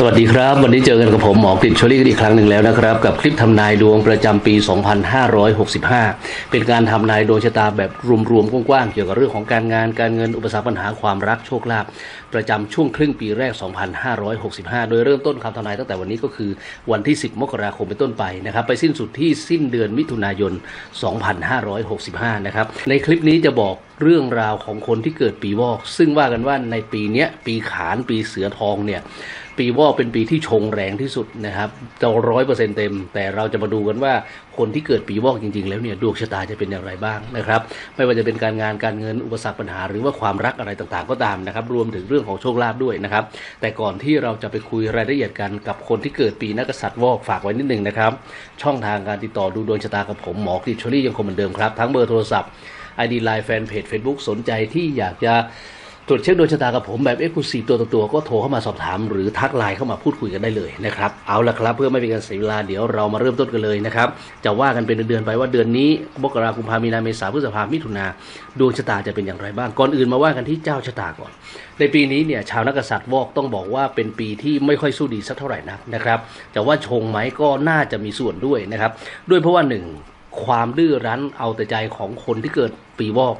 สวัสดีครับ วันนี้เจอกันกับผมหมอกฤษชลี่กันอีกครั้งหนึ่งแล้วนะครับ กับคลิปทำนายดวงประจำปี 2565 เป็นการทำนายดวงชะตาแบบรวมๆกว้างๆเกี่ยวกับเรื่องของการงานการเงินอุปสรรคปัญหาความรักโชคลาภประจำช่วงครึ่งปีแรก 2565 โดยเริ่มต้นคำทำนายตั้งแต่วันนี้ก็คือวันที่ 10 มกราคมเป็นต้นไปนะครับ ไปสิ้นสุดที่สิ้นเดือนมิถุนายน 2565 นะครับในคลิปนี้จะบอกเรื่องราวของคนที่เกิดปีวอก ซึ่งว่ากันว่าในปีนี้ปีขานปีเสือทองเนี่ย ปีวอกเป็นปีที่ชงแรงที่สุดนะครับจะร้อยเปอร์เซ็นเต็ม แต่เราจะมาดูกันว่าคนที่เกิดปีวอกจริง ๆ แล้วเนี่ยดวงชะตาจะเป็นอย่างไรบ้างนะครับ ไม่ว่าจะเป็นการงานการเงินอุปสรรคปัญหา หรือว่าความรักอะไรต่างๆ ก็ตามนะครับ รวมถึงเรื่องของโชคลาภด้วยนะครับ แต่ก่อนที่เราจะไปคุยรายละเอียดกันกับคนที่เกิดปีนักษัตริย์วอกฝากไว้นิดหนึ่งนะครับ ช่องทางการติดต่อดูดวงชะตากับผมหมอกฤษชลี่ยังคงเหมือนเดิมครับทั้งเบอร์โทรศัพท์ ID Line แฟนเพจ Facebook สนใจที่อยากจะ ตรวจเช็คดวงชะตากับผมแบบเอ็กซ์คลูซีฟตัวต่อตัวก็โทรเข้ามาสอบถาม หรือทักไลน์เข้ามาพูดคุยกันได้เลยนะครับเอาละครับเพื่อไม่เป็นการเสียเวลาเดี๋ยวเรามาเริ่มต้นกันเลยนะครับจะว่ากันเป็นเดือนๆไปว่าเดือนนี้มกราคมพามีนาเมษาพฤษภามิถุนาดวงชะตาจะเป็นอย่างไรบ้างก่อนอื่นมาว่ากันที่เจ้าชะตาก่อน ในปีนี้เนี่ยชาวนักกษัตริย์วอกต้องบอกว่าเป็นปีที่ไม่ค่อยสู้ดีสักเท่าไหร่นักนะครับแต่ว่าชงไหมก็น่าจะมีส่วนด้วยนะครับด้วยเพราะว่าหนึ่ง ความดื้อรั้นเอาแต่ใจของคนที่เกิดปีวอก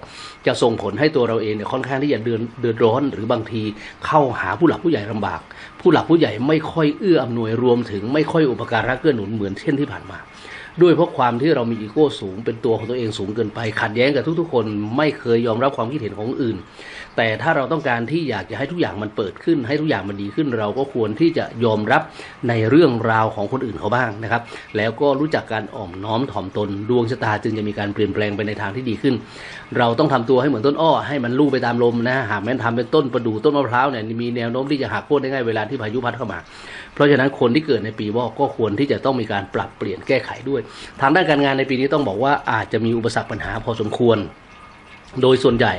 จะส่งผลให้ตัวเราเองเนี่ยค่อนข้างที่จะเดือดเดือดร้อนหรือบางทีเข้าหาผู้หลักผู้ใหญ่ลำบาก ผู้หลักผู้ใหญ่ไม่ค่อยเอื้ออำนวยรวมถึงไม่ค่อยอุปการะเกื้อหนุนเหมือนเช่นที่ผ่านมา ด้วยเพราะความที่เรามีอีโก้สูง เป็นตัวของตัวเองสูงเกินไป ขัดแย้งกับทุกๆ คนไม่เคยยอมรับความคิดเห็นของอื่น แต่ถ้าเราต้องการที่อยากจะให้ทุกอย่างมันเปิดขึ้น ให้ทุกอย่างมันดีขึ้น เราก็ควรที่จะยอมรับในเรื่องราวของคนอื่นเขาบ้างนะครับ แล้วก็รู้จักการอ่อมน้อมถ่อมตน ดวงชะตาจึงจะมีการเปลี่ยนแปลงไปในทางที่ดีขึ้น เราต้องทำตัวให้เหมือนต้นอ้อให้มันลู่ไปตามลมนะหากแม้นทำเป็นต้นประดู่ต้นมะพร้าวเนี่ยมีแนวโน้มที่จะหักโค่นได้ง่ายเวลาที่พายุพัดเข้ามา เพราะฉะนั้นคนที่เกิดในปีวอกก็ควรที่จะต้องมีการปรับเปลี่ยนแก้ไขด้วยทางด้านการงานในปีนี้ต้องบอกว่าอาจจะมีอุปสรรคปัญหาพอสมควร โดยส่วนใหญ่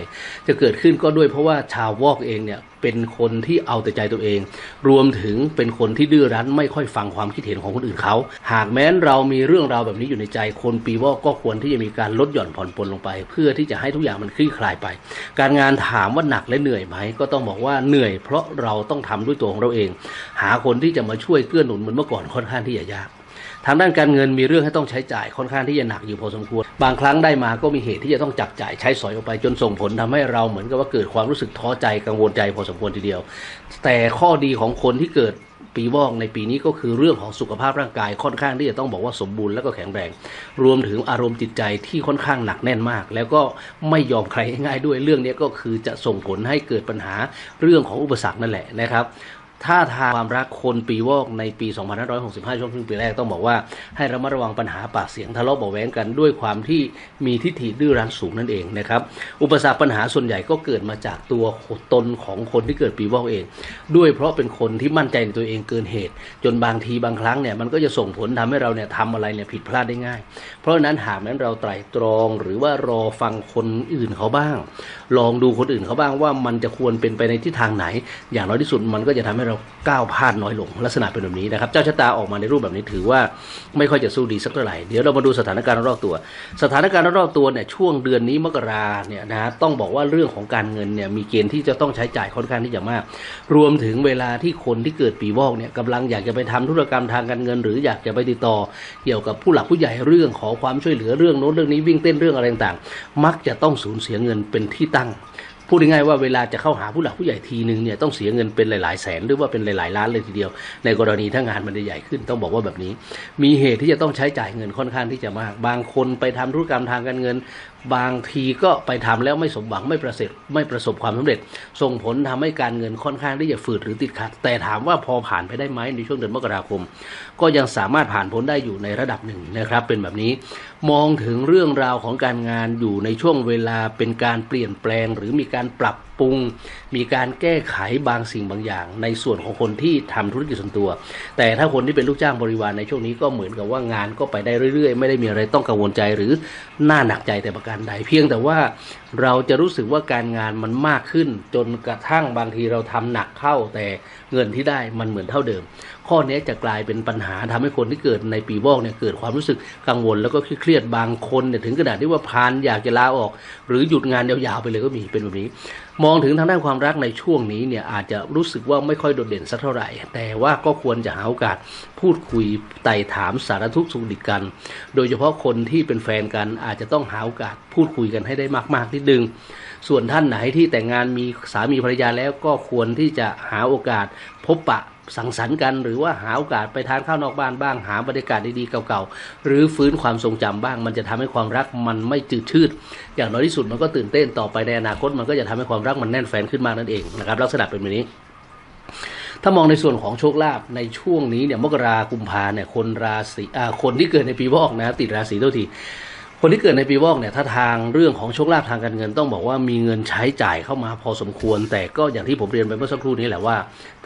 จะเกิดขึ้นก็ด้วยเพราะว่าชาววอกเองเนี่ยเป็นคนที่เอาแต่ใจตัวเอง รวมถึงเป็นคนที่ดื้อรั้นไม่ค่อยฟังความคิดเห็นของคนอื่นเขา หากแม้นเรามีเรื่องราวแบบนี้อยู่ในใจ คนปีวอกก็ควรที่จะมีการลดหย่อนผ่อนปลนลงไป เพื่อที่จะให้ทุกอย่างมันคลี่คลายไป การงานถามว่าหนักและเหนื่อยไหมก็ต้องบอกว่าเหนื่อย เพราะเราต้องทำด้วยตัวของเราเอง หาคนที่จะมาช่วยเกื้อหนุนเหมือนเมื่อก่อนค่อนข้างที่จะยาก ทางด้านการเงินมีเรื่องให้ต้องใช้จ่ายค่อนข้างที่จะหนักอยู่พอสมควร บางครั้งได้มาก็มีเหตุที่จะต้องจับจ่ายใช้สอยออกไปจนส่งผลทำให้เราเหมือนกับว่าเกิดความรู้สึกท้อใจกังวลใจพอสมควรทีเดียว แต่ข้อดีของคนที่เกิดปีวอกในปีนี้ก็คือเรื่องของสุขภาพร่างกายค่อนข้างที่จะต้องบอกว่าสมบูรณ์และก็แข็งแรง รวมถึงอารมณ์จิตใจที่ค่อนข้างหนักแน่นมาก แล้วก็ไม่ยอมใครง่ายด้วยเรื่องนี้ก็คือจะส่งผลให้เกิดปัญหาเรื่องของอุปสรรคนั่นแหละนะครับ ถ้าทางความรักคนปีวอกในปี 2565 ช่วงครึ่งปีแรกต้องบอกว่าให้ระมัดระวังปัญหาปากเสียงทะเลาะเบาะแว้งกันด้วยความที่มีทิฏฐิดื้อรั้นสูงนั่นเองนะครับอุปสรรคปัญหาส่วนใหญ่ก็เกิดมาจากตัวตนของคนที่เกิดปีวอกเอง ด้วยเพราะเป็นคนที่มั่นใจในตัวเองเกินเหตุ จนบางทีบางครั้งเนี่ยมันก็จะส่งผลทำให้เราเนี่ยทำอะไรเนี่ยผิดพลาดได้ง่าย เพราะฉะนั้นหากนั้นเราไตร่ตรองหรือว่ารอฟังคนอื่นเขาบ้าง ลองดูคนอื่นเขาบ้างว่ามันจะควรเป็นไปในทิศทางไหน อย่างน้อยที่สุดมันก็จะทำให้เราก้าวพลาดน้อยลง ลักษณะเป็นแบบนี้นะครับ เจ้าชะตาออกมาในรูปแบบนี้ถือว่าไม่ค่อยจะสู้ดีสักเท่าไหร่ เดี๋ยวเรามาดูสถานการณ์รอบตัว สถานการณ์รอบตัวเนี่ยช่วงเดือนนี้มกราเนี่ยนะฮะต้องบอกว่าเรื่องของการเงินเนี่ยมีเกณฑ์ที่จะต้องใช้จ่ายค่อนข้างที่จะมาก รวมถึงเวลาที่คนที่เกิดปีวอกเนี่ยกำลังอยากจะไปทำธุรกรรมทางการเงิน หรืออยากจะไปติดต่อ เกี่ยวกับผู้หลักผู้ใหญ่เรื่องขอความช่วยเหลือเรื่องโน้นเรื่องนี้วิ่งเต้นเรื่องอะไรต่างๆมักจะต้องสูญเสียเงินเป็นที่ตั้ง พูดง่ายๆว่าเวลาจะเข้าหาผู้หลักผู้ใหญ่ทีหนึ่งเนี่ยต้องเสียเงินเป็นหลายๆแสนหรือว่าเป็นหลายๆล้านเลยทีเดียว ในกรณีถ้างานมันใหญ่ขึ้นต้องบอกว่าแบบนี้ มีเหตุที่จะต้องใช้จ่ายเงินค่อนข้างที่จะมาก บางคนไปทำธุรกรรมทางการเงินบางทีก็ไปทำแล้วไม่สมหวังไม่ประสบไม่ประสบความสำเร็จ ส่งผลทำให้การเงินค่อนข้างที่จะฝืดหรือติดขัด แต่ถามว่าพอผ่านไปได้ไหมในช่วงเดือนมกราคม ก็ยังสามารถผ่านพ้นได้อยู่ในระดับหนึ่งนะครับ เป็นแบบนี้มองถึงเรื่องราวของการงานอยู่ในช่วงเวลาเป็นการเปลี่ยนแปลง หรือมีการปรับ ปรุง มีการแก้ไขบางสิ่งบางอย่าง ในส่วนของคนที่ทำธุรกิจส่วนตัว แต่ถ้าคนที่เป็นลูกจ้างบริวารในช่วงนี้ก็เหมือนกับว่างานก็ไปได้เรื่อย ๆ ไม่ได้มีอะไรต้องกังวลใจหรือน่าหนักใจแต่ประการใดเพียงแต่ว่าเราจะรู้สึกว่าการงานมันมากขึ้น จนกระทั่งบางทีเราทำหนักเข้าแต่เงินที่ได้มันเหมือนเท่าเดิม ข้อนี้จะกลายเป็นปัญหาทำให้คนที่เกิดในปีวอกเนี่ยเกิดความรู้สึกกังวลแล้วก็เครียดบางคนเนี่ยถึงขนาดที่ว่าพานอยากจะลาออก หรือหยุดงานยาวๆไปเลยก็มีเป็นแบบนี้ มองถึงทางด้านความรักในช่วงนี้เนี่ยอาจจะรู้สึกว่าไม่ค่อยโดดเด่นสักเท่าไหร่ แต่ว่าก็ควรจะหาโอกาสพูดคุยไต่ถามสารทุกข์สุขดิบกัน โดยเฉพาะคนที่เป็นแฟนกันอาจจะต้องหาโอกาสพูดคุยกันให้ได้มากๆนิดนึงส่วนท่านไหนที่แต่งงานมีสามีภรรยาแล้วก็ควรที่จะหาโอกาสพบปะ สังสรรค์กัน หรือว่าหาโอกาสไปทานข้าวนอกบ้านบ้างหาบรรยากาศดีๆเก่าๆหรือฟื้นความทรงจำบ้าง มันจะทำให้ความรักมันไม่จืดชืด อย่างน้อยที่สุดมันก็ตื่นเต้นต่อไปในอนาคตมันก็จะทำให้ความรักมันแน่นแฟนขึ้นมานั่นเองนะครับลักษณะเป็นแบบนี้ถ้ามองในส่วนของโชคลาภในช่วงนี้เนี่ยมกรากุมภาเนี่ยคนราศีอ่าคนที่เกิดในปีวอกนะติดราศีเท่าที คนที่เกิดในปีวอกเนี่ยถ้าทางเรื่องของโชคลาภทางการเงินต้องบอกว่ามีเงินใช้จ่ายเข้ามาพอสมควร แต่ก็อย่างที่ผมเรียนไปเมื่อสักครู่นี้แหละว่า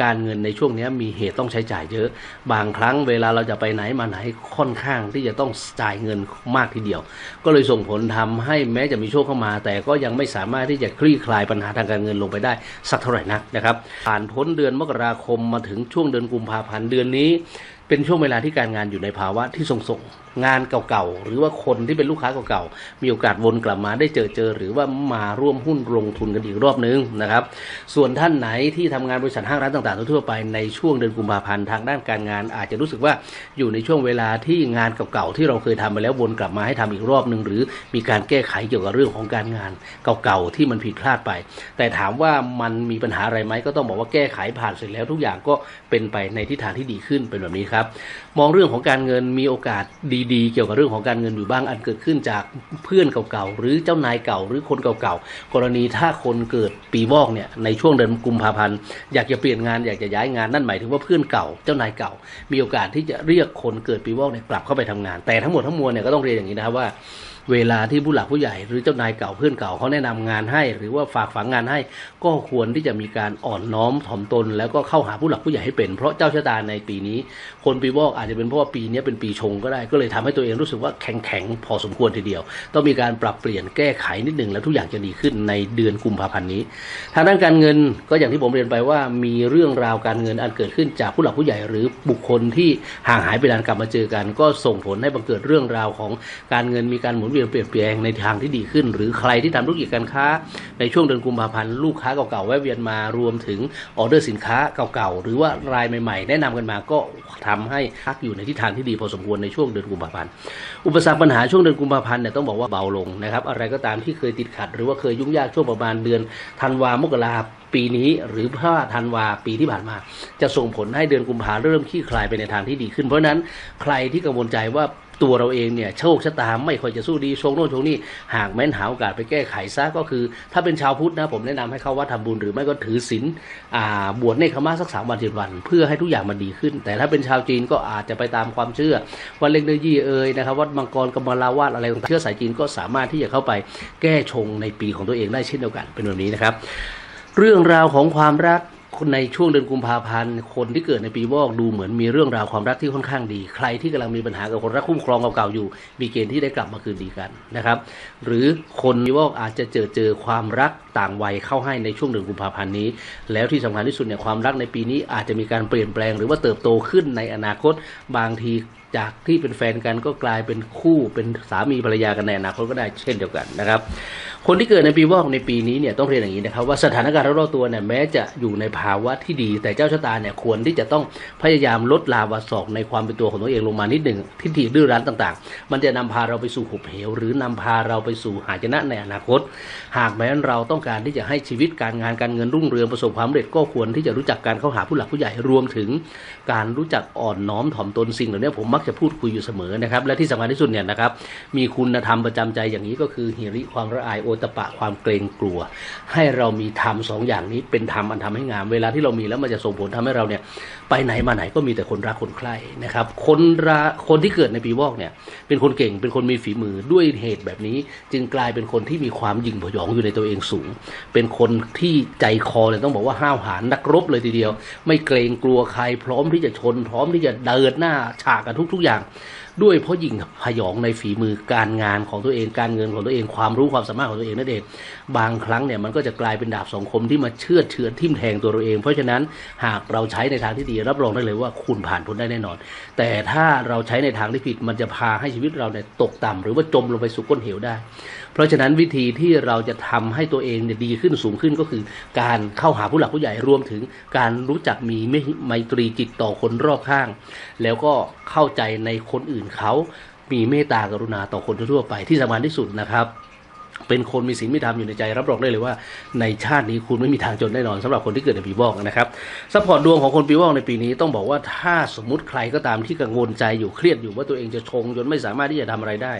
การเงินในช่วงนี้มีเหตุต้องใช้จ่ายเยอะ บางครั้งเวลาเราจะไปไหนมาไหนค่อนข้างที่จะต้องจ่ายเงินมากทีเดียว ก็เลยส่งผลทำให้แม้จะมีโชคเข้ามา แต่ก็ยังไม่สามารถที่จะคลี่คลายปัญหาทางการเงินลงไปได้สักเท่าไหร่นักนะครับผ่านพ้นเดือนมกราคมมาถึงช่วงเดือนกุมภาพันธ์เดือนนี้ เป็นช่วงเวลาที่การงานอยู่ในภาวะที่ทรงๆ งานเก่าๆ หรือว่าคนที่เป็นลูกค้าเก่าๆ มีโอกาสวนกลับมาได้เจอเจอ หรือว่ามาร่วมหุ้นลงทุนกันอีกรอบนึงนะครับ ส่วนท่านไหนที่ทำงานบริษัทห้างร้านต่างๆ ทั่วไปในช่วงเดือนกุมภาพันธ์ทางด้านการงาน อาจจะรู้สึกว่าอยู่ในช่วงเวลาที่งานเก่าๆ ที่เราเคยทำไปแล้ววนกลับมาให้ทำอีกรอบนึง หรือมีการแก้ไขเกี่ยวกับเรื่องของการงานเก่าๆ ที่มันผิดพลาดไป แต่ถามว่ามันมีปัญหาอะไรไหมก็ต้องบอกว่าแก้ไขผ่านเสร็จแล้วทุกอย่างก็เป็นไปในทิศทางที่ดีขึ้นเป็นแบบนี้ครับ มองเรื่องของการเงินมีโอกาสดีๆ เกี่ยวกับเรื่องของการเงินอยู่บ้างอันเกิดขึ้นจากเพื่อนเก่าๆหรือเจ้านายเก่าหรือคนเก่าๆกรณีถ้าคนเกิดปีวอกเนี่ยในช่วงเดือนกุมภาพันธ์อยากจะเปลี่ยนงานอยากจะย้ายงานนั่นหมายถึงว่าเพื่อนเก่าเจ้านายเก่า มีโอกาสที่จะเรียกคนเกิดปีวอกเนี่ยกลับเข้าไปทำงาน แต่ทั้งหมดทั้งมวลเนี่ยก็ต้องเรียนอย่างนี้นะครับว่า เวลาที่ผู้หลักผู้ใหญ่ หรือเจ้านายเก่าเพื่อนเก่าเขาแนะนำงานให้ หรือว่าฝากฝังงานให้ ก็ควรที่จะมีการอ่อนน้อมถ่อมตน แล้วก็เข้าหาผู้หลักผู้ใหญ่ให้เป็น เพราะเจ้าชะตาในปีนี้ คนปีวอกอาจจะเป็นเพราะว่าปีนี้เป็นปีชงก็ได้ก็เลยทำให้ตัวเองรู้สึกว่าแข็งแข็งๆพอสมควรทีเดียว ต้องมีการปรับเปลี่ยนแก้ไขนิดหนึ่งแล้วทุกอย่างจะดีขึ้นในเดือนกุมภาพันธ์นี้ทางด้านการเงินก็อย่างที่ผมเรียนไปว่ามีเรื่องราวการเงินอันเกิดขึ้นจากผู้หลักผู้ใหญ่ หรือบุคคลที่ห่างหายไปนานกลับมาเจอกัน ก็ส่งผลให้บังเกิดเรื่องราวของการเงินมีการหมุนเวียนเปลี่ยนแปลงในทางที่ดีขึ้น หรือใครที่ทำธุรกิจการค้า ในช่วงเดือนกุมภาพันธ์ลูกค้าเก่าๆแวะเวียนมารวมถึงออเดอร์สินค้าเก่าๆหรือว่ารายใหม่ๆ แนะนำกันมาก็ทำให้พักอยู่ในทิศทางที่ดีพอสมควรในช่วงเดือนกุมภาพันธ์อุปสรรคปัญหาช่วงเดือนกุมภาพันธ์เนี่ยต้องบอกว่าเบาลงนะครับอะไรก็ตามที่เคยติดขัด หรือว่าเคยยุ่งยากช่วงประมาณเดือนธันวามกราปีนี้หรือถ้าธันวาปีที่ผ่านมา จะส่งผลให้เดือนกุมภาเริ่มคลี่คลายไปในทางที่ดีขึ้น เพราะนั้นใครที่กังวลใจว่า ตัวเราเองเนี่ยโชคชะตาไม่ค่อยจะสู้ดีชงโน่นชงนี่หากแม้นหาโอกาสไปแก้ไขซะก็คือ ถ้าเป็นชาวพุทธนะผมแนะนำให้เข้าวัดทำบุญหรือไม่ก็ถือศีลบวชเนคขมาสักสามวันเจ็ดวัน เพื่อให้ทุกอย่างมันดีขึ้น แต่ถ้าเป็นชาวจีนก็อาจจะไปตามความเชื่อวัดเล็กเนยี่เอ่ยนะครับวัดมังกรกำมลาวาดอะไรต่างเชื่อสายจีนก็สามารถที่จะเข้าไปแก้ชงในปีของตัวเองได้เช่นเดียวกันเป็นแบบนี้นะครับ เรื่องราวของความรัก ในช่วงเดือนกุมภาพันธ์คนที่เกิดในปีวอกดูเหมือนมีเรื่องราวความรักที่ค่อนข้างดี ใครที่กำลังมีปัญหากับคนรักคุ้มครองเก่าๆอยู่ มีเกณฑ์ที่ได้กลับมาคืนดีกันนะครับ หรือคนปีวอกอาจจะเจอเจอความรักต่างวัยเข้าให้ในช่วงเดือนกุมภาพันธ์นี้ แล้วที่สำคัญที่สุดเนี่ยความรักในปีนี้อาจจะมีการเปลี่ยนแปลง หรือว่าเติบโตขึ้นในอนาคตบางทีจากที่เป็นแฟนกันก็กลายเป็นคู่เป็นสามีภรรยากันในอนาคตก็ได้เช่นเดียวกันนะครับ คนที่เกิดในปีวอกในปีนี้เนี่ยต้องเรียนอย่างนี้นะครับว่าสถานการณ์รอบๆตัวเนี่ยแม้จะอยู่ในภาวะที่ดี แต่เจ้าชะตาเนี่ยควรที่จะต้องพยายามลดลาวาศอกในความเป็นตัวของตัวเองลงมานิดหนึ่งทิฏฐิดื้อรั้นต่างๆ มันจะนำพาเราไปสู่หุบเหว หรือนำพาเราไปสู่หายนะในอนาคต หากแม้นเราต้องการที่จะให้ชีวิตการงานการเงินรุ่งเรืองประสบความสำเร็จก็ควรที่จะรู้จักการเข้าหาผู้หลักผู้ใหญ่รวมถึง การรู้จักอ่อนน้อมถ่อมตนสิ่งเหล่านี้ผมมักจะพูดคุยอยู่เสมอนะครับและที่สำคัญที่สุดเนี่ยนะครับมีคุณธรรมประจำใจอย่างนี้ก็คือหิริความละอายโอตปะความเกรงกลัว ให้เรามีธรรมสองอย่างนี้เป็นธรรมอันทำให้งาม เวลาที่เรามีแล้วมันจะส่งผลทำให้เราเนี่ยไปไหนมาไหนก็มีแต่คนรักคนใคร่นะครับ คนรักคนที่เกิดในปีวอกเนี่ยเป็นคนเก่งเป็นคนมีฝีมือด้วยเหตุแบบนี้ จึงกลายเป็นคนที่มีความยิ่งพยองอยู่ในตัวเองสูง เป็นคนที่ใจคอเลยต้องบอกว่าห้าวหาญนักรบเลยทีเดียว ไม่เกรงกลัวใครพร้อมที่จะชน พร้อมที่จะเดินหน้าฉากกันทุก ๆอย่าง ด้วยเพราะยิ่งพยองในฝีมือการงานของตัวเองการเงินของตัวเองความรู้ความสามารถของตัวเองนั่นเองบางครั้งเนี่ยมันก็จะกลายเป็นดาบสองคมที่มาเชือเฉือนทิ่มแทงตัวเราเอง เพราะฉะนั้นหากเราใช้ในทางที่ดีรับรองได้เลยว่าคุณผ่านพ้นได้แน่นอน แต่ถ้าเราใช้ในทางที่ผิดมันจะพาให้ชีวิตเราเนี่ยตกต่ำหรือว่าจมลงไปสู่ก้นเหวได้ เพราะฉะนั้นวิธีที่เราจะทำให้ตัวเองเนี่ยดีขึ้นสูงขึ้นก็คือ การเข้าหาผู้หลักผู้ใหญ่รวมถึง การรู้จักมีไมตรีจิตต่อคนรอบข้าง แล้วก็เข้าใจในคนอื่นเขามีเมตตากรุณาต่อคนทั่วไปที่สำคัญที่สุดนะครับ เป็นคนมีศีลมีธรรมอยู่ในใจรับรองได้เลยว่า ในชาตินี้คุณไม่มีทางจนแน่นอนสำหรับคนที่เกิดในปีวอกนะครับซัพพอร์ตดวงของคนปีวอกในปีนี้ต้องบอกว่าถ้าสมมติใครก็ตามที่กังวลใจอยู่เครียดอยู่ว่าตัวเองจะชงจนไม่สามารถที่จะทำอะไรได้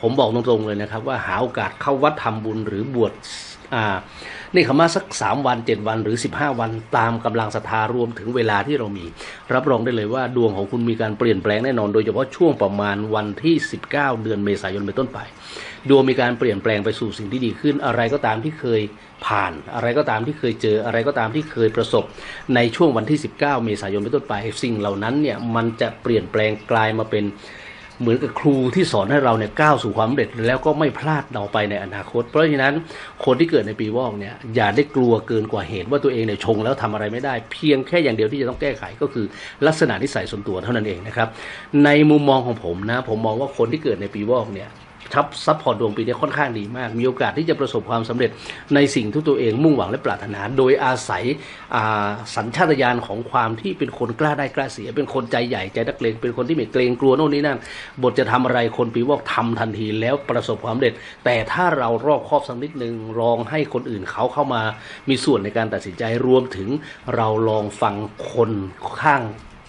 ผมบอกตรงๆเลยนะครับ ว่าหาโอกาสเข้าวัดทำบุญหรือบวชอ่า นี่คำว่าสัก3วัน7วันหรือ15วันตามกำลังศรัทธารวมถึงเวลาที่เรามี รับรองได้เลยว่าดวงของคุณมีการเปลี่ยนแปลงแน่นอนโดยเฉพาะช่วงประมาณวันที่19เดือนเมษายนเป็นต้นไป ดวงมีการเปลี่ยนแปลงไปสู่สิ่งที่ดีขึ้น อะไรก็ตามที่เคยผ่าน อะไรก็ตามที่เคยเจออะไรก็ตามที่เคยประสบ ในช่วงวันที่ 19 เมษายนเป็นต้นไป สิ่งเหล่านั้นเนี่ยมันจะเปลี่ยนแปลงกลายมาเป็น เหมือนกับครูที่สอนให้เราเนี่ยก้าวสู่ความสำเร็จแล้วก็ไม่พลาดเราไปในอนาคต เพราะฉะนั้นคนที่เกิดในปีวอกเนี่ยอย่าได้กลัวเกินกว่าเหตุว่าตัวเองเนี่ยชงแล้วทำอะไรไม่ได้ เพียงแค่อย่างเดียวที่จะต้องแก้ไขก็คือลักษณะนิสัยส่วนตัวเท่านั้นเองนะครับในมุมมองของผมนะผมมองว่าคนที่เกิดในปีวอกเนี่ย ทับซัพพอร์ตดวงปีนี้ค่อนข้างดีมาก มีโอกาสที่จะประสบความสำเร็จในสิ่งที่ตัวเองมุ่งหวังและปรารถนา โดยอาศัยสัญชาตญาณของความที่เป็นคนกล้าได้กล้าเสีย เป็นคนใจใหญ่ใจนักเลงเป็นคนที่ไม่เกรงกลัวโน่นนี่นั่น บทจะทำอะไรคนปีวอกทำทันทีแล้วประสบความสำเร็จ แต่ถ้าเรารอบครอบสักนิดหนึ่งลองให้คนอื่นเขาเข้ามามีส่วนในการตัดสินใจรวมถึงเราลองฟังคนข้าง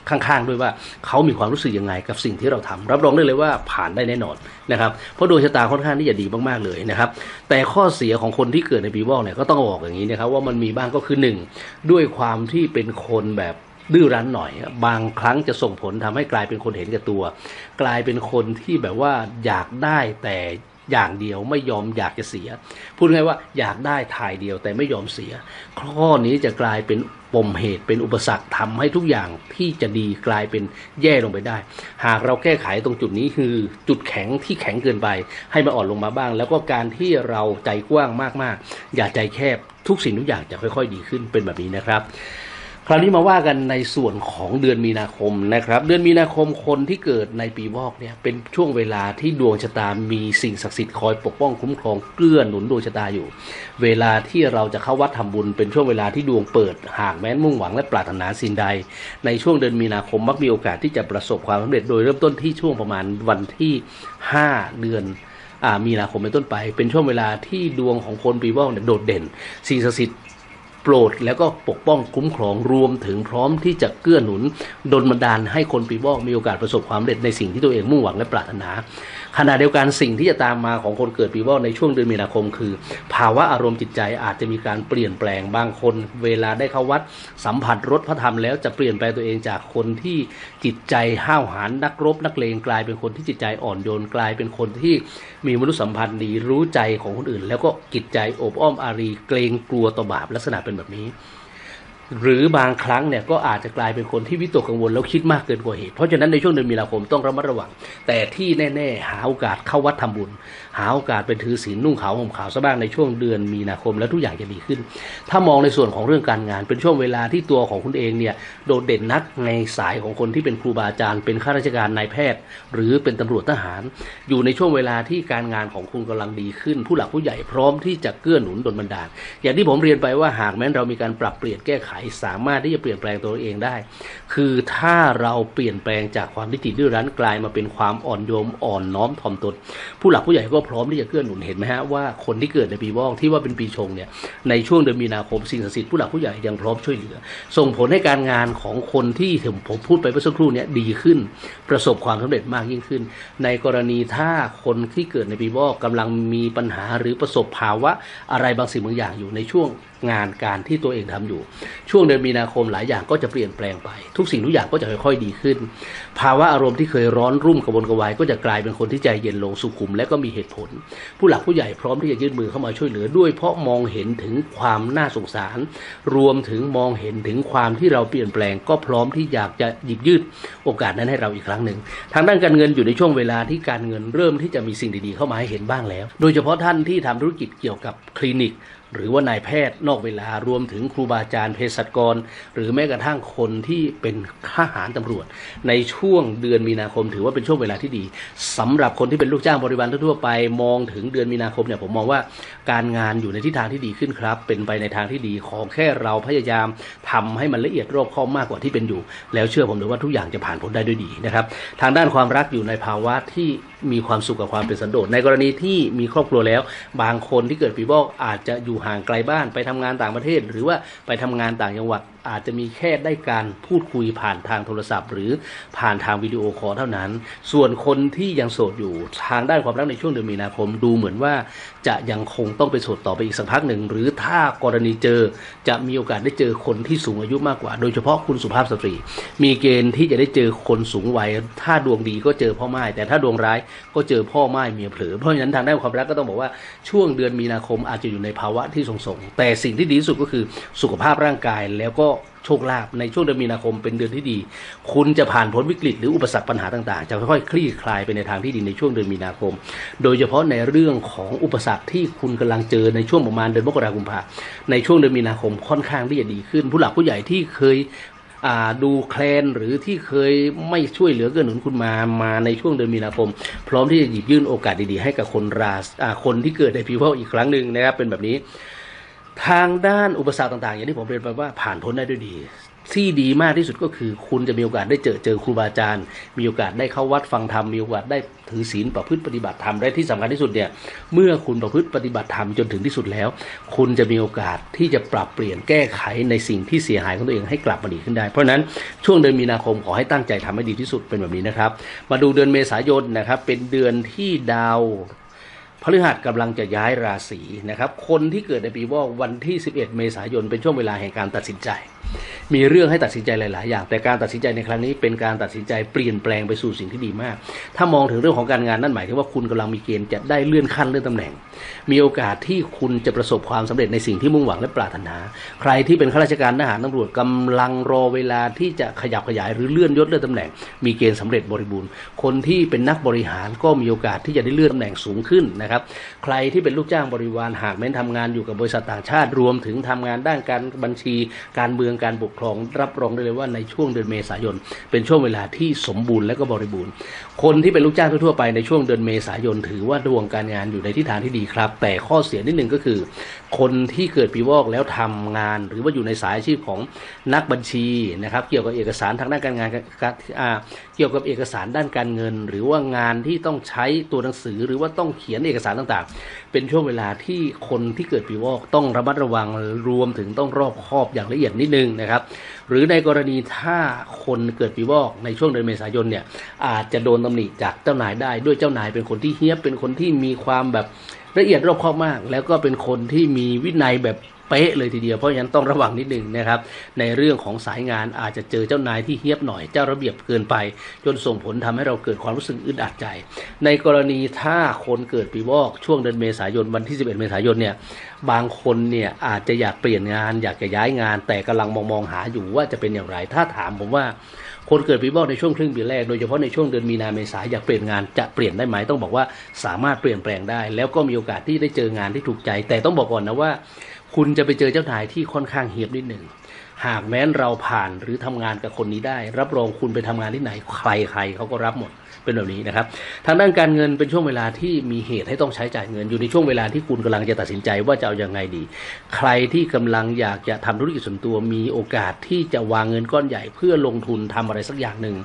ข้างๆ ด้วยว่าเขามีความรู้สึกยังไงกับสิ่งที่เราทำรับรองได้เลยว่าผ่านได้แน่นอนนะครับเพราะดวงชะตาค่อนข้างที่จะดีมากๆเลยนะครับ แต่ข้อเสียของคนที่เกิดในปีวอกเนี่ยก็ต้องบอกอย่างนี้นะครับว่ามันมีบ้างก็คือหนึ่งด้วยความที่เป็นคนแบบดื้อรั้นหน่อย บางครั้งจะส่งผลทำให้กลายเป็นคนเห็นแก่ตัว กลายเป็นคนที่แบบว่าอยากได้แต่ อย่างเดียวไม่ยอมอยากจะเสีย พูดง่ายว่าอยากได้ถ่ายเดียวแต่ไม่ยอมเสีย ข้อนี้จะกลายเป็นปมเหตุเป็นอุปสรรคทำให้ทุกอย่างที่จะดีกลายเป็นแย่ลงไปได้ หากเราแก้ไขตรงจุดนี้คือจุดแข็งที่แข็งเกินไป ให้มันอ่อนลงมาบ้าง แล้วก็การที่เราใจกว้างมากๆ อย่าใจแคบทุกสิ่งทุกอย่างจะค่อย ๆ ดีขึ้นเป็นแบบนี้นะครับ คราวนี้มาว่ากันในส่วนของเดือนมีนาคมนะครับ เดือนมีนาคมคนที่เกิดในปีวอกเนี่ยเป็นช่วงเวลาที่ดวงชะตามีสิ่งศักดิ์สิทธิ์คอยปกป้องคุ้มครองเกื้อหนุนดวงชะตาอยู่ เวลาที่เราจะเข้าวัดทำบุญเป็นช่วงเวลาที่ดวงเปิดหากแม้นมุ่งหวังและปรารถนาสิ่งใด ในช่วงเดือนมีนาคมมักมีโอกาสที่จะประสบความสำเร็จโดยเริ่มต้นที่ช่วงประมาณวันที่ 5 เดือนอ่ามีนาคมเป็นต้นไป เป็นช่วงเวลาที่ดวงของคนปีวอกเนี่ยโดดเด่น สิ่งศักดิ์สิทธิ์ ปรดแล้วก็ปกป้องคุ้มครองรวมถึงพร้อมที่จะเกื้อหนุนดลบันดาลให้คนปีวอกมีโอกาสประสบความสำเร็จในสิ่งที่ตัวเองมุ่งหวังและปรารถนา ขณะเดียวกันสิ่งที่จะตามมาของคนเกิดปีวอกในช่วงเดือนมีนาคมคือ ภาวะอารมณ์จิตใจอาจจะมีการเปลี่ยนแปลงบางคน เวลาได้เข้าวัดสัมผัสรสพระธรรมแล้วจะเปลี่ยนแปลงตัวเองจากคนที่จิตใจห้าวหาญนักรบนักเลงกลายเป็นคนที่จิตใจอ่อนโยนกลายเป็นคนที่มีมนุษยสัมพันธ์ดีรู้ใจของคนอื่น แล้วก็จิตใจโอบอ้อมอารีเกรงกลัวต่อบาปลักษณะเป็นแบบนี้ หรือบางครั้งเนี่ยก็อาจจะกลายเป็นคนที่วิตกกังวลแล้วคิดมากเกินกว่าเหตุ เพราะฉะนั้นในช่วงเดือนมีนาคมต้องระมัดระวัง แต่ที่แน่ ๆ หาโอกาสเข้าวัดทำบุญ หาโอกาสไปถือศีลนุ่งขาวห่มขาวซะบ้างในช่วงเดือนมีนาคม แล้วทุกอย่างจะดีขึ้น ถ้ามองในส่วนของเรื่องการงาน เป็นช่วงเวลาที่ตัวของคุณเองเนี่ยโดดเด่นนักในสายของคนที่เป็นครูบาอาจารย์ เป็นข้าราชการนายแพทย์ หรือเป็นตำรวจทหาร อยู่ในช่วงเวลาที่การงานของคุณกำลังดีขึ้น ผู้หลักผู้ใหญ่พร้อมที่จะเกื้อหนุนดลบันดาลอย่างที่ผมเรียนไปว่าหากแม้เรามีการปรับเปลี่ยนแก้ไขสามารถที่จะเปลี่ยนแปลงตัวเองได้ คือถ้าเราเปลี่ยนแปลงจากความทิฏฐิดื้อรั้นกลายมาเป็นความอ่อนโยมอ่อนน้อมถ่อมตนผู้หลักผู้ใหญ่ก็พร้อมที่จะเกื้อหนุนเห็นไหมฮะว่าคนที่เกิดในปีวอกที่ว่าเป็นปีชงเนี่ยในช่วงเดือนมีนาคมสิ่งศักดิ์สิทธิ์ผู้หลักผู้ใหญ่ยังพร้อมช่วยเหลือ ส่งผลให้การงานของคนที่ถึงผมพูดไปเมื่อสักครู่เนี่ยดีขึ้น ประสบความสำเร็จมากยิ่งขึ้น ในกรณีถ้าคนที่เกิดในปีวอกกำลังมีปัญหาหรือประสบภาวะอะไรบางสิ่งบางอย่างอยู่ในช่วงงานการที่ตัวเองทำอยู่ ช่วงเดือนมีนาคมหลายอย่างก็จะเปลี่ยนแปลงไป ทุกสิ่งทุกอย่างก็จะค่อยๆดีขึ้น ภาวะอารมณ์ที่เคยร้อนรุ่มกระวนกระวาย ก็จะกลายเป็นคนที่ใจเย็นลงสุขุมและก็มีเหตุผล ผู้หลักผู้ใหญ่พร้อมที่จะยื่นมือเข้ามาช่วยเหลือด้วย เพราะมองเห็นถึงความน่าสงสาร รวมถึงมองเห็นถึงความที่เราเปลี่ยนแปลง ก็พร้อมที่อยากจะหยิบยืดโอกาสนั้นให้เราอีกครั้งหนึ่งทางด้านการเงินอยู่ในช่วงเวลาที่การเงินเริ่มที่จะมีสิ่งดีๆเข้ามาให้เห็นบ้างแล้ว โดยเฉพาะท่านที่ทำธุรกิจเกี่ยวกับคลินิก หรือว่านายแพทย์นอกเวลารวมถึงครูบาอาจารย์เภสัชกร หรือแม้กระทั่งคนที่เป็นทหารตำรวจ ในช่วงเดือนมีนาคม ถือว่าเป็นช่วงเวลาที่ดีสำหรับคนที่เป็นลูกจ้างบริวารทั่วไป มองถึงเดือนมีนาคมเนี่ยผมมองว่าการงานอยู่ในทิศทางที่ดีขึ้นครับ เป็นไปในทางที่ดีขอแค่เราพยายามทำให้มันละเอียดรอบคอบมากกว่าที่เป็นอยู่ แล้วเชื่อผมเลยว่าทุกอย่างจะผ่านพ้นได้ด้วยดีนะครับทางด้านความรักอยู่ในภาวะที่มีความสุขกับความเป็นสันโดษในกรณีที่มีครอบครัวแล้ว บางคนที่เกิดปีวอกอาจจะอยู่ห่างไกลบ้านไปทำงานต่างประเทศ หรือว่าไปทำงานต่างจังหวัดอาจจะมีแค่ได้การพูดคุยผ่านทางโทรศัพท์ หรือผ่านทางวิดีโอคอลเท่านั้น ส่วนคนที่ยังโสดอยู่ทางด้านความรักในช่วงเดือนมีนาคมดูเหมือนว่าจะยังคงต้องไปโสดต่อไปอีกสักพักหนึ่ง หรือถ้ากรณีเจอจะมีโอกาสได้เจอคนที่สูงอายุมากกว่า โดยเฉพาะคุณสุภาพสตรี มีเกณฑ์ที่จะได้เจอคนสูงวัยถ้าดวงดีก็เจอพ่อไม้แต่ถ้าดวงร้ายก็เจอพ่อไม้เมียเผลอเพราะฉะนั้นทางด้านความรักก็ต้องบอกว่าช่วงเดือนมีนาคมอาจจะอยู่ในภาวะที่ส่งๆแต่สิ่งที่ดีที่สุดก็คือสุขภาพร่างกายแล้วก็โชคลาภในช่วงเดือนมีนาคมเป็นเดือนที่ดี คุณจะผ่านพ้นวิกฤตหรืออุปสรรคปัญหาต่างๆ จะค่อยๆคลี่คลายไปในทางที่ดีในช่วงเดือนมีนาคม โดยเฉพาะในเรื่องของอุปสรรคที่คุณกำลังเจอในช่วงประมาณเดือนมกราคมพาในช่วงเดือนมีนาคมค่อนข้างที่จะดีขึ้น ผู้หลักผู้ใหญ่ที่เคย ดูแคลนหรือที่เคยไม่ช่วยเหลือเกื้อหนุนคุณมามาในช่วงเดือนมีนาคม พร้อมที่จะหยิบยื่นโอกาสดีๆ ให้กับคนราศคนที่เกิดในพีเพิลอีกครั้งหนึ่งนะครับเป็นแบบนี้ ทางด้านอุปสรรคต่างๆ อย่างที่ผมเรียนไปว่าผ่านพ้นได้ด้วยดี ที่ดีมากที่สุดก็คือ คุณจะมีโอกาสได้เจอเจอครูบาอาจารย์ มีโอกาสได้เข้าวัดฟังธรรมมีโอกาสได้ถือศีลประพฤติปฏิบัติธรรมและที่สำคัญที่สุดเนี่ยเมื่อคุณประพฤติปฏิบัติธรรมจนถึงที่สุดแล้ว คุณจะมีโอกาสที่จะปรับเปลี่ยนแก้ไขในสิ่งที่เสียหายของตัวเองให้กลับมาดีขึ้นได้ เพราะนั้นช่วงเดือนมีนาคมขอให้ตั้งใจทำให้ดีที่สุดเป็นแบบนี้นะครับ มาดูเดือนเมษายนนะครับเป็นเดือนที่ดาวพฤหัสกำลังจะย้ายราศีนะครับ คนที่เกิดในปีวอกวันที่ 11 เมษายนเป็นช่วงเวลาแห่งการตัดสินใจ มีเรื่องให้ตัดสินใจหลาย ๆ อย่าง แต่การตัดสินใจในครั้งนี้เป็นการตัดสินใจเปลี่ยนแปลงไปสู่สิ่งที่ดีมาก ถ้ามองถึงเรื่องของการงานนั่นหมายถึงว่าคุณกำลังมีเกณฑ์จะได้เลื่อนขั้นเลื่อนตำแหน่ง มีโอกาสที่คุณจะประสบความสำเร็จในสิ่งที่มุ่งหวังและปรารถนา ใครที่เป็นข้าราชการทหารตำรวจกำลังรอเวลาที่จะขยับขยายหรือเลื่อนยศเลื่อนตำแหน่ง มีเกณฑ์สำเร็จบริบูรณ์ คนที่เป็นนักบริหารก็มีโอกาสที่จะได้เลื่อนตำแหน่งสูงขึ้นนะครับ ใครที่เป็นลูกจ้างบริวารหากแม้นทำงานอยู่กับบริษัทต่างชาติรวมถึงทำงานด้านการบัญชีการเมืองการปกครองรับรองได้เลยว่าในช่วงเดือนเมษายน เป็นช่วงเวลาที่สมบูรณ์และก็บริบูรณ์ คนที่เป็นลูกจ้างทั่วไปในช่วงเดือนเมษายน ถือว่าดวงการงานอยู่ในทิศทางที่ดีครับ แต่ข้อเสียนิดหนึ่งก็คือคนที่เกิดปีวอกแล้วทำงาน หรือว่าอยู่ในสายอาชีพของนักบัญชีนะครับ เกี่ยวกับเอกสารทางด้านการงานเกี่ยวกับเอกสารด้านการเงิน หรือว่างานที่ต้องใช้ตัวหนังสือ หรือว่าต้องเขียนเอกสารต่างๆ เป็นช่วงเวลาที่คนที่เกิดปีวอกต้องระมัดระวังรวมถึงต้องรอบคอบอย่างละเอียดนิดนึงนะครับ หรือในกรณีถ้าคนเกิดปีวอกในช่วงเดือนเมษายนเนี่ยอาจจะโดนตำหนิจากเจ้านายได้ด้วยเจ้านายเป็นคนที่เฮี้ยบเป็นคนที่มีความแบบ ละเอียดรอบคอบมาก แล้วก็เป็นคนที่มีวินัยแบบเป๊ะเลยทีเดียวเพราะฉะนั้นต้องระวังนิดนึงนะครับ ในเรื่องของสายงานอาจจะเจอเจ้านายที่เฮี้ยบหน่อยเจ้าระเบียบเกินไป จนส่งผลทำให้เราเกิดความรู้สึกอึดอัดใจ ในกรณีถ้าคนเกิดปีวอกช่วงเดือนเมษายนวันที่ 11 เมษายนเนี่ยบางคนเนี่ยอาจจะอยากเปลี่ยนงาน อยากจะย้ายงาน แต่กำลังมองมองหาอยู่ว่าจะเป็นอย่างไร ถ้าถามผมว่า คนเกิดปีวอกในช่วงครึ่งปีแรกโดยเฉพาะในช่วงเดือนมีนาเมษาอยากเปลี่ยนงานจะเปลี่ยนได้ไหมต้องบอกว่าสามารถเปลี่ยนแปลงได้ แล้วก็มีโอกาสที่ได้เจองานที่ถูกใจ แต่ต้องบอกก่อนนะว่า คุณจะไปเจอเจ้านายที่ค่อนข้างเหียบนิดหนึ่งหากแม้นเราผ่านหรือทำงานกับคนนี้ได้ รับรองคุณไปทำงานที่ไหนใครใครเขาก็รับหมด เป็นแบบนี้นะครับ ทางด้านการเงินเป็นช่วงเวลาที่มีเหตุให้ต้องใช้จ่ายเงินอยู่ในช่วงเวลาที่คุณกำลังจะตัดสินใจว่าจะเอายังไงดี ใครที่กำลังอยากจะทำธุรกิจส่วนตัวมีโอกาสที่จะวางเงินก้อนใหญ่ เพื่อลงทุนทำอะไรสักอย่างหนึ่ง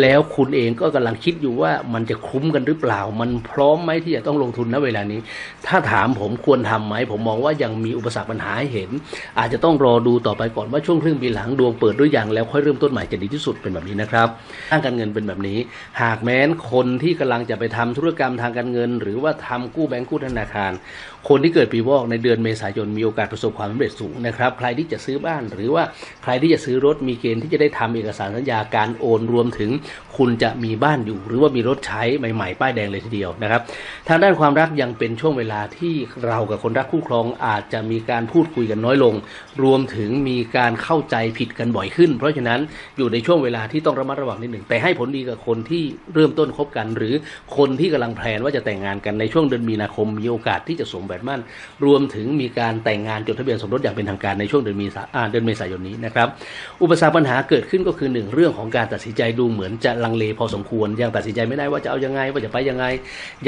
แล้วคุณเองก็กำลังคิดอยู่ว่ามันจะคุ้มกันหรือเปล่า มันพร้อมไหมที่จะต้องลงทุนณเวลานี้ ถ้าถามผมควรทำไหมผมมองว่ายังมีอุปสรรคปัญหาให้เห็น อาจจะต้องรอดูต่อไปก่อนอนว่าช่วงครึ่งปีหลังดวงเปิดด้วยอย่างแล้วค่อยเริ่มต้นใหม่จะดีที่สุดเป็นแบบนี้นะครับทางการเงินเป็นแบบนี้ หากแม้นคนที่กำลังจะไปทำธุรกรรมทางการเงิน หรือว่าทำกู้แบงก์กู้ธนาคารคนที่เกิดปีวอกในเดือนเมษายนมีโอกาสประสบความสำเร็จสูงนะครับ ใครที่จะซื้อบ้านหรือว่าใครที่จะซื้อรถมีเกณฑ์ที่จะได้ทำเอกสารสัญญาการโอนรวมถึง คุณจะมีบ้านอยู่ หรือว่ามีรถใช้ใหม่ๆป้ายแดงเลยทีเดียวนะครับ ทางด้านความรักยังเป็นช่วงเวลาที่เรากับคนรักคู่ครองอาจจะมีการพูดคุยกันน้อยลง รวมถึงมีการเข้าใจผิดกันบ่อยขึ้น เพราะฉะนั้นอยู่ในช่วงเวลาที่ต้องระมัดระวังนิดหนึ่งแต่ให้ผลดีกับคนที่เริ่มต้นคบกัน หรือคนที่กำลังแพลนว่าจะแต่งงานกันในช่วงเดือนมีนาคมมีโอกาสที่จะสมแหวนมั่นรวมถึงมีการแต่งงานจดทะเบียนสมรสอย่างเป็นทางการในช่วงเดือนมีนาเดือนเมษายนนี้นะครับอุปสรรคปัญหาเกิดขึ้นก็คือหนึ่งเรื่องของการตัดสินใจดูเหมือนจะลังเลพอสมควรยังตัดสินใจไม่ได้ว่าจะเอายังไงว่าจะไปยังไง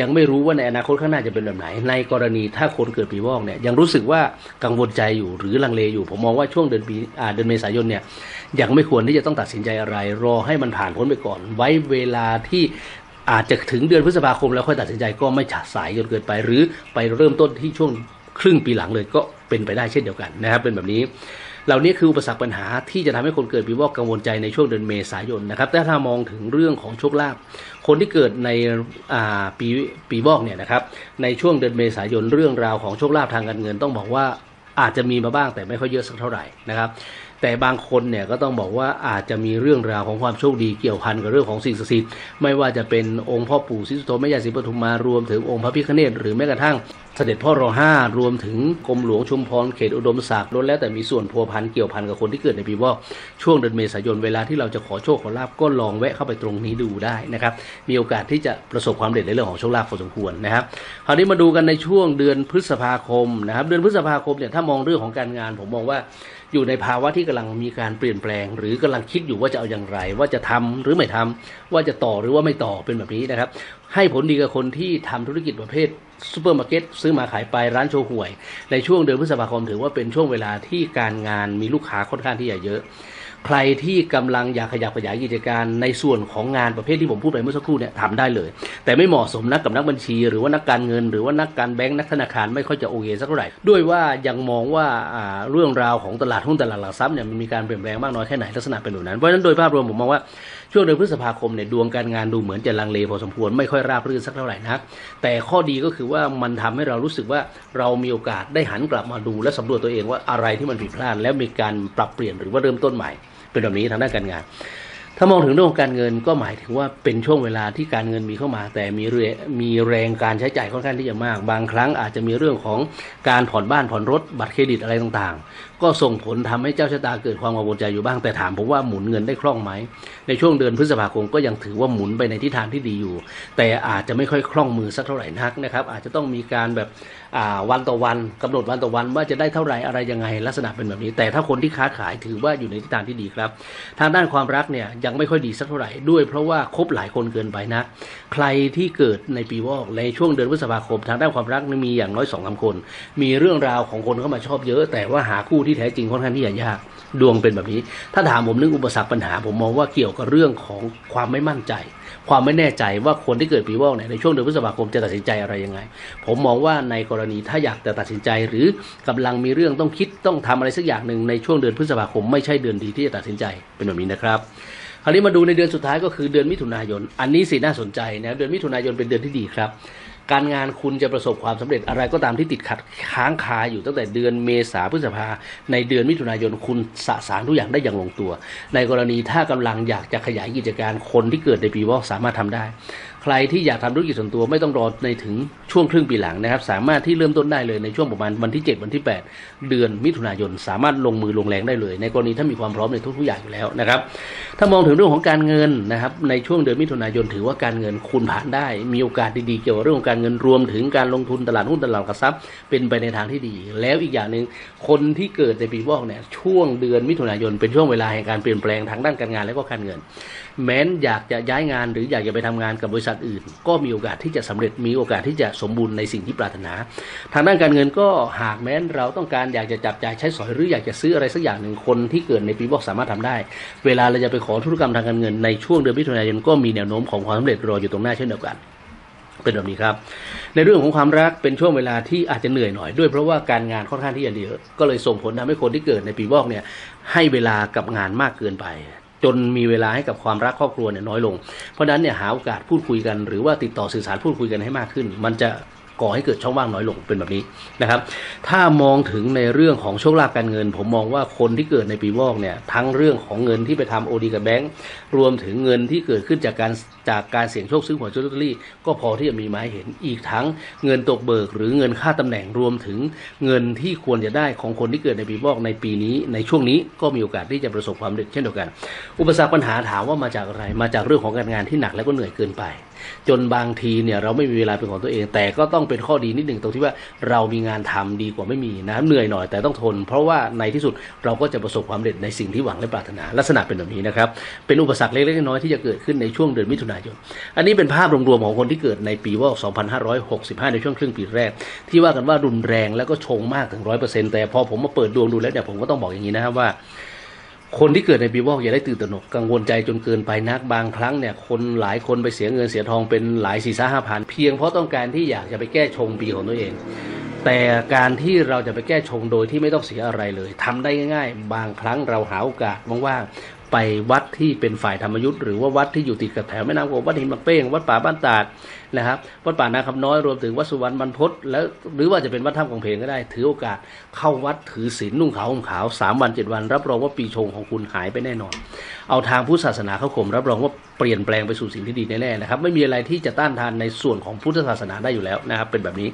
ยังไม่รู้ว่าในอนาคตข้างหน้าจะเป็นแบบไหน ในกรณีถ้าคนเกิดปีวอกเนี่ยยังรู้สึกว่ากังวลใจอยู่หรือลังเลอยู่ผมมองว่าช่วงเดือนปีเดือนเมษายนเนี่ยยังไม่ควรที่จะต้องตัดสินใจอะไร รอให้มันผ่านพ้นไปก่อน ไว้เวลาที่ อาจจะถึงเดือนพฤษภาคมแล้วค่อยตัดสินใจก็ไม่ฉาดสายจนเกินไป หรือไปเริ่มต้นที่ช่วงครึ่งปีหลังเลยก็เป็นไปได้เช่นเดียวกันนะครับ เป็นแบบนี้เหล่านี้คืออุปสรรคปัญหาที่จะทำให้คนเกิดปีวอกกังวลใจในช่วงเดือนเมษายนนะครับแต่ถ้ามองถึงเรื่องของโชคลาภคนที่เกิดในปีปีวอกเนี่ยนะครับในช่วงเดือนเมษายนเรื่องราวของโชคลาภทางการเงินต้องบอกว่าอาจจะมีมาบ้างแต่ไม่ค่อยเยอะสักเท่าไหร่นะครับ แต่บางคนเนี่ยก็ต้องบอกว่าอาจจะมีเรื่องราวของความโชคดีเกี่ยวพันกับเรื่องของสิ่งศักดิ์สิทธิ์ไม่ว่าจะเป็นองค์พ่อปู่ศรีสุโธแม่ย่าศรีปทุมมารวมถึงองค์พระพิฆเนศหรือแม้กระทั่งเสด็จพ่อรอห้ารวมถึงกรมหลวงชุมพรเขตอุดมศักดิ์ล้วนแล้วแต่มีส่วนพัวพันเกี่ยวพันกับคนที่เกิดในปีวอกช่วงเดือนเมษายนเวลาที่เราจะขอโชคขอลาบก็ลองแวะเข้าไปตรงนี้ดูได้นะครับมีโอกาสที่จะประสบความเร็จในเรื่องของโชคลาภพอสมควรนะครับคราวนี้มาดูกันในช่วงเดือนพฤษภาคมนะครับเดือนพฤษภาคมเนี่ยถ้ามองเรื่องของการงานผมมองว่า อยู่ในภาวะที่กำลังมีการเปลี่ยนแปลง หรือกำลังคิดอยู่ว่าจะเอาอย่างไร ว่าจะทำหรือไม่ทำว่าจะต่อหรือว่าไม่ต่อเป็นแบบนี้นะครับ ให้ผลดีกับคนที่ทำธุรกิจประเภทซูเปอร์มาร์เก็ตซื้อมาขายไปร้านโชว์หวย ในช่วงเดือนพฤษภาคมถือว่าเป็นช่วงเวลาที่การงานมีลูกค้าค่อนข้างที่จะเยอะ ใครที่กำลังอยากขยับขยายกิจการในส่วนของงานประเภทที่ผมพูดไปเมื่อสักครู่เนี่ยทำได้เลย แต่ไม่เหมาะสมนักกับนักบัญชี หรือว่านักการเงิน หรือว่านักการแบงก์นักธนาคารไม่ค่อยจะโอเคสักเท่าไหร่ด้วยว่ายังมองว่าอ่าเรื่องราวของตลาดหุ้นตลาดหลักทรัพย์เนี่ยมันมีการเปลี่ยนแปลงมากน้อยแค่ไหนลักษณะเป็นแบบนั้นเพราะฉะนั้นโดยภาพรวมผมมองว่า ช่วงเดือนพฤษภาคมเนี่ยดวงการงานดูเหมือนจะลังเลพอสมควรไม่ค่อยราบรื่นสักเท่าไหร่นัก แต่ข้อดีก็คือว่ามันทำให้เรารู้สึกว่าเรามีโอกาสได้หันกลับมาดูและสำรวจตัวเองว่าอะไรที่มันผิดพลาดแล้วมีการปรับเปลี่ยนหรือว่าเริ่มต้นใหม่ เป็นแบบนี้ทางด้านการงาน ถ้ามองถึงเรื่องของการเงินก็หมายถึงว่าเป็นช่วงเวลาที่การเงินมีเข้ามา แต่มีเรมีแรงการใช้จ่ายค่อนข้างที่จะมาก บางครั้งอาจจะมีเรื่องของการผ่อนบ้านผ่อนรถ บัตรเครดิตอะไรต่างๆ ก็ส่งผลทำให้เจ้าชะตาเกิดความกังวลใจอยู่บ้างแต่ถามผมว่าหมุนเงินได้คล่องไหม ในช่วงเดือนพฤษภาคมก็ยังถือว่าหมุนไปในทิศทางที่ดีอยู่ แต่อาจจะไม่ค่อยคล่องมือสักเท่าไหร่นักนะครับอาจจะต้องมีการแบบวันต่อวันกำหนดวันต่อวันว่าจะได้เท่าไหร่อะไรยังไงลักษณะเป็นแบบนี้ แต่ถ้าคนที่ค้าขายถือว่าอยู่ในทิศทางที่ดีครับ ทางด้านความรักเนี่ยยังไม่ค่อยดีสักเท่าไหร่ด้วยเพราะว่าคบหลายคนเกินไปนะ ใครที่เกิดในปีวอกในช่วงเดือนพฤษภาคมทางด้านความรักมีอย่างน้อยสองสาคน มีเรื่องราวของคนเข้ามาชอบเยอะ แต่ว่าหาคู่ที่แท้จริงค่อนข้างที่จะยากดวงเป็นแบบนี้ ถ้าถามผมเรื่องอุปสรรคปัญหา ผมมองว่าเกี่ยวกับเรื่องของความไม่มั่นใจ ความไม่แน่ใจว่าคนที่เกิดปีวอกเนี่ยในช่วงเดือนพฤษภาคมจะตัดสินใจอะไรยังไง ผมมองว่าในกรณีถ้าอยากจะตัดสินใจ หรือกำลังมีเรื่องต้องคิดต้องทำอะไรสักอย่างหนึ่งในช่วงเดือนพฤษภาคมไม่ใช่เดือนดีที่จะตัดสินใจเป็นแบบนี้นะครับ คราวนี้มาดูในเดือนสุดท้ายก็คือเดือนมิถุนายน อันนี้สิน่าสนใจนะเดือนมิถุนายนเป็นเดือนที่ดีครับ การงานคุณจะประสบความสำเร็จอะไรก็ตามที่ติดขัดค้างคาอยู่ตั้งแต่เดือนเมษาพฤษภาในเดือนมิถุนายนคุณสะสางทุกอย่างได้อย่างลงตัว ในกรณีถ้ากำลังอยากจะขยายกิจการคนที่เกิดในปีวอกสามารถทำได้ ใครที่อยากทำธุรกิจส่วนตัวไม่ต้องรอในถึงช่วงครึ่งปีหลังนะครับ สามารถที่เริ่มต้นได้เลยในช่วงประมาณวันที่ 7 วันที่ 8 เดือนมิถุนายน สามารถลงมือลงแรงได้เลย ในกรณีถ้ามีความพร้อมในทุกๆอย่างอยู่แล้วนะครับ ถ้ามองถึงเรื่องของการเงินนะครับในช่วงเดือนมิถุนายนถือว่าการเงินคุณผ่านได้ มีโอกาสดีๆเกี่ยวกับเรื่องของการเงินรวมถึงการลงทุนตลาดหุ้นตลาดหลักทรัพย์ เป็นไปในทางที่ดี แล้วอีกอย่างหนึ่งคนที่เกิดในปีวอกเนี่ยช่วงเดือนมิถุนายนเป็นช่วงเวลาแห่งการเปลี่ยนแปลงทางด้านการงานและก็การเงิน แม้นอยากจะย้ายงานหรืออยากจะไปทำงานกับบริษัทอื่น ก็มีโอกาสที่จะสำเร็จมีโอกาสที่จะสมบูรณ์ในสิ่งที่ปรารถนา ทางด้านการเงินก็หากแม้นเราต้องการอยากจะจับจ่ายใช้สอยหรืออยากจะซื้ออะไรสักอย่างหนึ่งคนที่เกิดในปีวอกสามารถทำได้ เวลาเราจะไปขอธุรกรรมทางการเงินในช่วงเดือนมิถุนายนก็มีแนวโน้มของความสำเร็จรออยู่ตรงหน้าเช่นเดียวกันเป็นแบบนี้ครับ ในเรื่องของความรักเป็นช่วงเวลาที่อาจจะเหนื่อยหน่อยด้วยเพราะว่าการงานค่อนข้างที่จะเยอะก็เลยส่งผลทำให้คนที่เกิดในปีวอกเนี่ยให้เวลากับงานมากเกินไป จนมีเวลาให้กับความรักครอบครัวเนี่ยน้อยลง เพราะนั้นเนี่ยหาโอกาสพูดคุยกันหรือว่าติดต่อสื่อสารพูดคุยกันให้มากขึ้น มันจะ ก่อให้เกิดช่องว่างน้อยลงเป็นแบบนี้นะครับ ถ้ามองถึงในเรื่องของโชคลาภการเงิน ผมมองว่าคนที่เกิดในปีวอกเนี่ยทั้งเรื่องของเงินที่ไปทำโอดีกับแบงก์รวมถึงเงินที่เกิดขึ้นจากการจากการเสี่ยงโชคซื้อหวยลอตเตอรี่ ก็พอที่จะมีมาให้เห็นอีกทั้งเงินตกเบิก หรือเงินค่าตำแหน่งรวมถึงเงินที่ควรจะได้ของคนที่เกิดในปีวอกในปีนี้ ในช่วงนี้ก็มีโอกาสที่จะประสบความสำเร็จเช่นเดียวกัน อุปสรรคปัญหาถามว่ามาจากอะไรมาจากเรื่องของการงานที่หนักและก็เหนื่อยเกินไป จนบางทีเนี่ยเราไม่มีเวลาเป็นของตัวเอง แต่ก็ต้องเป็นข้อดีนิดหนึ่งตรงที่ว่าเรามีงานทำดีกว่าไม่มีนะเหนื่อยหน่อยแต่ต้องทน เพราะว่าในที่สุดเราก็จะประสบความสำเร็จในสิ่งที่หวังและปรารถนาลักษณะเป็นแบบนี้นะครับ เป็นอุปสรรคเล็กๆน้อยๆที่จะเกิดขึ้นในช่วงเดือนมิถุนายน อันนี้เป็นภาพรวมๆของคนที่เกิดในปีวอก2565 ในช่วงครึ่งปีแรก ที่ว่ากันว่ารุนแรงแล้วก็ชงมากถึง100%แต่พอผมมาเปิดดวงดูแล้วเนี่ยผมก็ต้องบอกอย่างนี้นะครับว่า คนที่เกิดในปีวอกอย่าได้ตื่นตระหนกกังวลใจจนเกินไปนักบางครั้งเนี่ยคนหลายคนไปเสียเงินเสียทองเป็นหลายสี่สห้าพันเพียงเพราะต้องการที่อยากจะไปแก้ชงปีของตัวเอง แต่การที่เราจะไปแก้ชงโดยที่ไม่ต้องเสียอะไรเลยทำได้ง่าย ๆ บางครั้งเราหาโอกาสว่างๆไปวัดที่เป็นฝ่ายธรรมยุทธ์หรือว่าวัดที่อยู่ติดกับแถวแม่น้ำโขงวัดหินบางเป้งวัดป่าบ้านตาด นะครับวัดป่านาคำน้อยรวมถึงวัดสุวรรณบรรพตแล้วหรือว่าจะเป็นวัดถ้ำของเพลงก็ได้ ถือโอกาสเข้าวัดถือศีลนุ่งขาวห่มขาวสามวันเจ็ดวัน รับรองว่าปีชงของคุณหายไปแน่นอน เอาทางพุทธศาสนาเข้าข่มรับรองว่าเปลี่ยนแปลงไปสู่สิ่งที่ดีแน่ๆนะครับไม่มีอะไรที่จะต้านทานในส่วนของพุทธศาสนาได้อยู่แล้วนะครับเป็นแบบนี้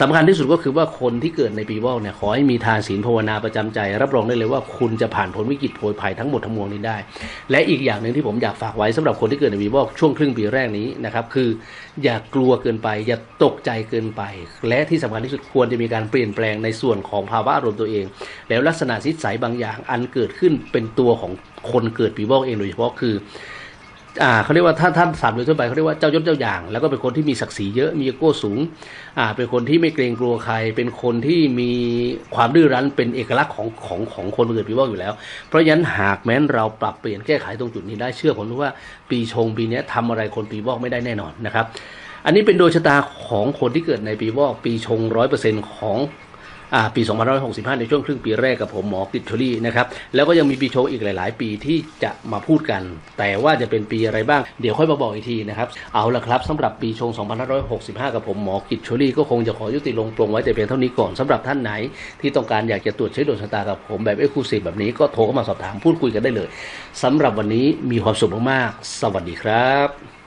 สำคัญที่สุดก็คือว่าคนที่เกิดในปีวอกเนี่ยขอให้มีทานศีลภาวนาประจำใจ รับรองได้เลยว่าคุณจะผ่านพ้นวิกฤตโผยภัยทั้งหมดทั้งมวลนี้ได้ และอีกอย่างหนึ่งที่ผมอยากฝากไว้สำหรับคนที่เกิดในปีวอกช่วงครึ่งปีแรกนี้นะครับคือ อย่ากลัวเกินไป อย่าตกใจเกินไป และที่สำคัญที่สุดควรจะมีการเปลี่ยนแปลงในส่วนของภาวะอารมณ์ตัวเอง แล้วลักษณะนิสัยบางอย่างอันเกิดขึ้นเป็นตัวของคนเกิดปีวอกเองโดยเฉพาะคือ อ่าเขาเรียกว่าถ้าท่านสามโดยทั่วไปเขาเรียกว่าเจ้ายศเจ้าอย่าง แล้วก็เป็นคนที่มีศักดิ์ศรีเยอะมีโก้สูงอ่าเป็นคนที่ไม่เกรงกลัวใคร เป็นคนที่มีความดื้อรั้นเป็นเอกลักษณ์ของของของคนเกิดปีวอกอยู่แล้ว เพราะฉะนั้นหากแม้นเราปรับเปลี่ยนแก้ไขตรงจุดนี้ได้เชื่อผมว่าปีชงปีนี้ยทำอะไรคนปีวอกไม่ได้แน่นอนนะครับอันนี้เป็นโดยชะตาของคนที่เกิดในปีวอกปีชงร้อยเปอร์เซ็นต์ของ ปี2565 ในช่วงครึ่งปีแรกกับผมหมอกิตชลี่นะครับ แล้วก็ยังมีปีโชงอีกหลาย ๆ ปีที่จะมาพูดกัน แต่ว่าจะเป็นปีอะไรบ้าง เดี๋ยวค่อยมาบอกอีกทีนะครับ เอาละครับสำหรับปีชง2565 กับผมหมอกิตชลี่ก็คงจะขอยุติลงปรงไว้แต่เพียงเท่านี้ก่อนสำหรับท่านไหน ที่ต้องการอยากจะตรวจเช็คดวงชะตากับผมแบบเอ็กซ์คลูซีฟแบบนี้ก็โทรเข้ามาสอบถามพูดคุยกันได้เลยสำหรับวันนี้มีความสุขมาก ๆ สวัสดีครับ